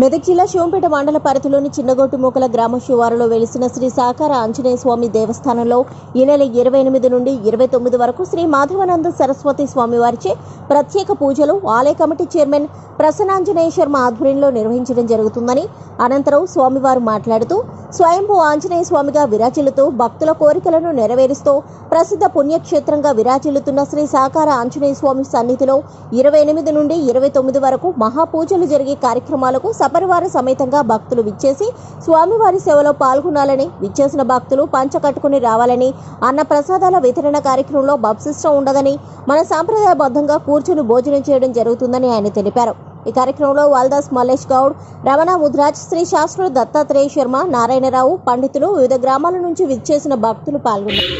మెదక్ జిల్లా శివంపేట మండల పరిధిలోని చిన్నగొట్టుమూకల గ్రామ శివారులో వెలిసిన శ్రీ సాకార ఆంజనేయ స్వామి దేవస్థానంలో ఈ నెల ఇరవై ఎనిమిది నుండి ఇరవై తొమ్మిది వరకు శ్రీ మాధవానంద సరస్వతి స్వామి వారిచే ప్రత్యేక పూజలు ఆలయ కమిటీ చైర్మన్ ప్రసన్నాంజనేయ శర్మ ఆధ్వర్యంలో నిర్వహించడం జరుగుతుందని అనంతరం స్వామివారు మాట్లాడుతూ స్వయంభూ ఆంజనేయ స్వామిగా విరాజిల్లుతూ భక్తుల కోరికలను నెరవేరుస్తూ ప్రసిద్ధ పుణ్యక్షేత్రంగా విరాజిల్లుతున్న శ్రీ సాకార ఆంజనేయ స్వామి సన్నిధిలో ఇరవై ఎనిమిది నుండి ఇరవై తొమ్మిది వరకు మహాపూజలు జరిగే కార్యక్రమాలకు సపరివార సమేతంగా భక్తులు విచ్చేసి స్వామివారి సేవలో పాల్గొనాలని విచ్చేసిన భక్తులు పంచ కట్టుకుని రావాలని అన్న ప్రసాదాల వితరణ కార్యక్రమంలో బబ్సిష్టం ఉండదని మన సాంప్రదాయబద్ధంగా కూర్చుని భోజనం చేయడం జరుగుతుందని ఆయన తెలిపారు. ఈ కార్యక్రమంలో వాల్దాస్ మల్లేష్ గౌడ్ రమణ ముద్రాజ్ శ్రీ శాస్త్రుడు దత్తాత్రేయ శర్మ నారాయణరావు పండితులు వివిధ గ్రామాల నుంచి విచ్చేసిన భక్తులు పాల్గొన్నారు.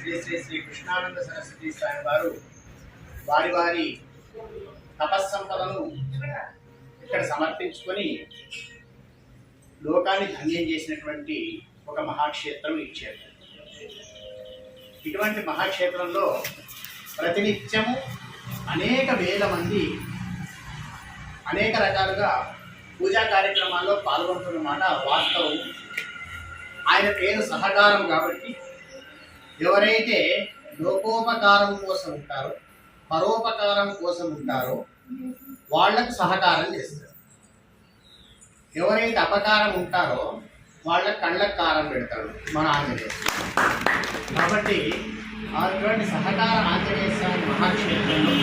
శ్రీ శ్రీ శ్రీ కృష్ణానంద సరస్వతి స్వామి వారు వారి వారి తపస్సంపదను ఇక్కడ సమర్పించుకొని లోకాన్ని ధన్యం చేసినటువంటి ఒక మహాక్షేత్రం ఈ క్షేత్రం. ఇటువంటి మహాక్షేత్రంలో ప్రతినిత్యము అనేక వేల మంది అనేక రకాలుగా పూజా కార్యక్రమాల్లో పాల్గొంటున్నమాట. వాస్తవం. ఆయన పేరు సహకారం కాబట్టి ఎవరైతే లోకోపకారం కోసం ఉంటారో పరోపకారం కోసం ఉంటారో వాళ్ళకు సహకారం చేస్తారు. ఎవరైతే అపకారం ఉంటారో వాళ్ళ కళ్ళకు కారం పెడతాడు మన ఆంజనేయ కాబట్టి అటువంటి సహకార ఆంజనేయ స్వామి మహాక్షేత్రంలో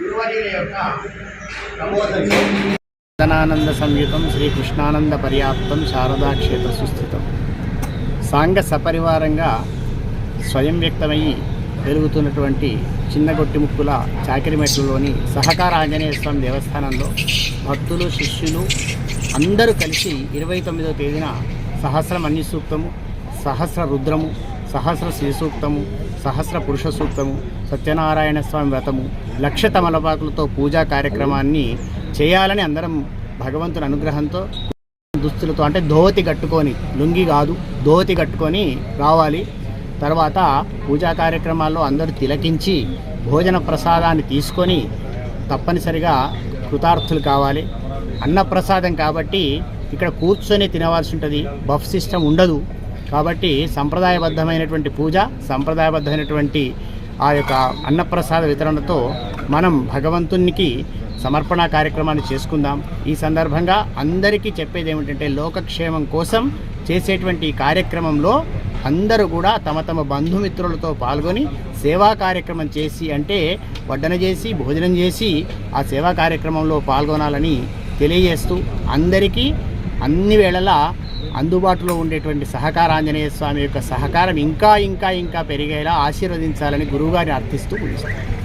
గురువర్యుల యొక్క ప్రబోధన. నందనానంద సంయుతం శ్రీకృష్ణానంద పర్యాప్తం శారదా క్షేత్ర సుస్థితం. సాంగ సపరివారంగా స్వయం వ్యక్తమై పెరుగుతున్నటువంటి చిన్నగొట్టిముక్కుల చాకిరిమెట్లలోని సహకార ఆంజనేయ స్వామి దేవస్థానంలో భక్తులు శిష్యులు అందరూ కలిసి ఇరవై తొమ్మిదవ తేదీన సహస్ర మన్య సూక్తము సహస్ర రుద్రము సహస్ర శ్రీ సూక్తము సహస్ర పురుష సూక్తము సత్యనారాయణ స్వామి వ్రతము లక్ష తమలపాకులతో పూజా కార్యక్రమాన్ని చేయాలని అందరం భగవంతుని అనుగ్రహంతో దుస్తులతో అంటే ధోతి కట్టుకొని లుంగి కాదు ధోతి కట్టుకొని రావాలి. తర్వాత పూజా కార్యక్రమాల్లో అందరూ తిలకించి భోజన ప్రసాదాన్ని తీసుకొని తప్పనిసరిగా కృతార్థులు కావాలి. అన్నప్రసాదం కాబట్టి ఇక్కడ కూర్చొని తినవలసి ఉంటుంది. బఫ్ సిస్టమ్ ఉండదు. కాబట్టి సంప్రదాయబద్ధమైనటువంటి పూజ సంప్రదాయబద్ధమైనటువంటి ఆ యొక్క అన్నప్రసాద వితరణతో మనం భగవంతునికి సమర్పణ కార్యక్రమాన్ని చేసుకుందాం. ఈ సందర్భంగా అందరికీ చెప్పేది ఏమిటంటే లోకక్షేమం కోసం చేసేటువంటి కార్యక్రమంలో అందరూ కూడా తమ తమ బంధుమిత్రులతో పాల్గొని సేవా కార్యక్రమం చేసి అంటే వడ్డన చేసి భోజనం చేసి ఆ సేవా కార్యక్రమంలో పాల్గొనాలని తెలియజేస్తూ అందరికీ అన్ని వేళలా అందుబాటులో ఉండేటువంటి సహకార ఆంజనేయ స్వామి యొక్క సహకారం ఇంకా ఇంకా ఇంకా పెరిగేలా ఆశీర్వదించాలని గురువుగారిని అర్థిస్తూ ముగిస్తాను